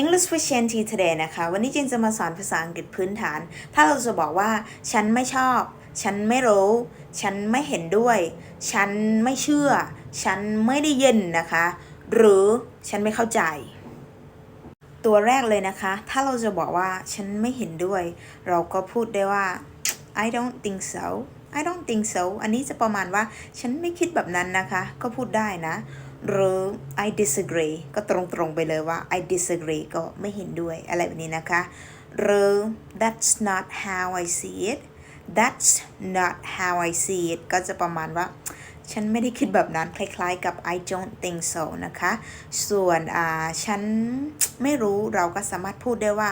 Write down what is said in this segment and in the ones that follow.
English for Shanty today นะคะ วันนี้เจนจะมาสอนภาษาอังกฤษพื้นฐาน ถ้าเราจะบอกว่า ฉันไม่ชอบ ฉันไม่รู้ ฉันไม่เห็นด้วย ฉันไม่เชื่อ ฉันไม่ได้ยินนะคะ หรือฉันไม่เข้าใจ ตัวแรกเลยนะคะ ถ้าเราจะบอกว่า ฉันไม่เห็นด้วย เราก็พูดได้ว่า I don't think so I don't think so อันนี้จะประมาณว่า ฉันไม่คิดแบบนั้นนะคะ ก็พูดได้นะ หรือ I disagree ก็ตรงๆไปเลยว่า I disagree ก็ไม่เห็นด้วยอะไรแบบนี้นะคะ หรือ that's not how I see it that's not how I see it ก็จะประมาณว่า ฉันไม่ได้คิดแบบนั้น คล้ายๆกับ I don't think so นะคะ ส่วนอ่าฉันไม่รู้เราก็สามารถพูดได้ว่า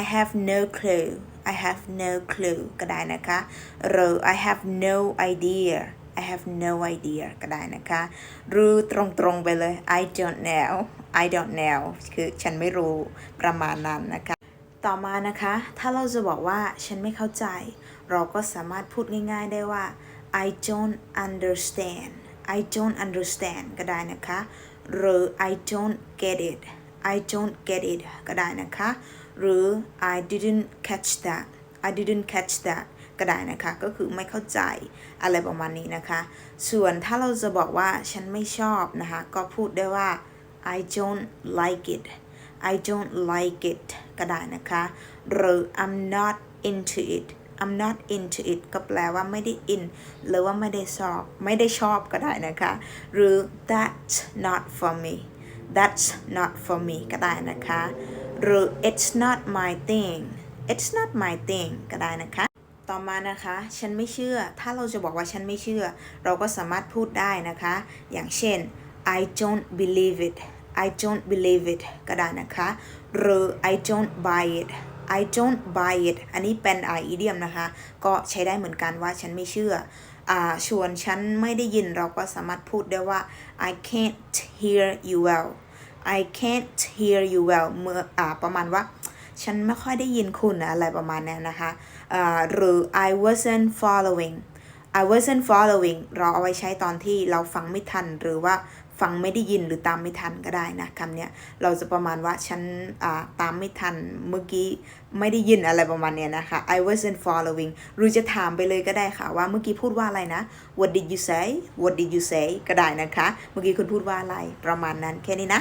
I have no clue I have no clue ก็ได้นะคะ หรือ I have no idea I have no idea ก็ได้นะคะหรือตรงๆไปเลย I don't know I don't know คือฉันไม่รู้ประมาณนั้นนะคะ ต่อมานะคะ ถ้าเราจะบอกว่าฉันไม่เข้าใจ เราก็สามารถพูดง่ายๆได้ว่า I don't understand I don't understand ก็ได้นะคะ หรือ I don't get it I don't get it ก็ได้นะคะ หรือ I didn't catch that I didn't catch that ก็ได้นะคะ ก็คือไม่เข้าใจอะไรประมาณนี้นะคะ ส่วนถ้าเราจะบอกว่าฉันไม่ชอบนะคะ ก็พูดได้ว่า I don't like it I don't like it ก็ได้นะคะ หรือ I'm not into it I'm not into it ก็แปลว่าไม่ได้ in หรือว่าไม่ได้ชอบ ไม่ได้ชอบก็ได้นะคะ หรือ that's not for me that's not for me ก็ได้นะคะ หรือ it's not my thing it's not my thing ก็ได้นะคะ ต่อมานะคะ ฉันไม่เชื่อ ถ้าเราจะบอกว่าฉันไม่เชื่อ เราก็สามารถพูดได้นะคะ อย่างเช่น I don't believe it I don't believe it ก็ได้นะคะ หรือ I don't buy it I don't buy it อันนี้เป็นอ่าอีเดียมนะคะ ก็ใช้ได้เหมือนกันว่าฉันไม่เชื่ออ่าชวนฉันไม่ได้ยินเราก็สามารถพูดได้ว่า I can't hear you well I can't hear you well เมื่ออ่าประมาณว่า ฉันไม่ค่อยได้ยินคุณอะไรประมาณนี้นะคะหรือ I wasn't following I wasn't following เราเอาไว้ใช้ตอนที่เราฟังไม่ทันหรือว่าฟังไม่ได้ยินหรือตามไม่ทันก็ได้นะคำเนี้ยเราจะประมาณว่าฉันตามไม่ทันเมื่อกี้ไม่ได้ยินอะไรประมาณเนี้ยนะคะ I wasn't following หรือจะถามไปเลยก็ได้ค่ะว่าเมื่อกี้พูดว่าอะไรนะ What did you say What did you say ก็ได้นะคะ เมื่อกี้คุณพูดว่าอะไรประมาณนั้นแค่นี้นะ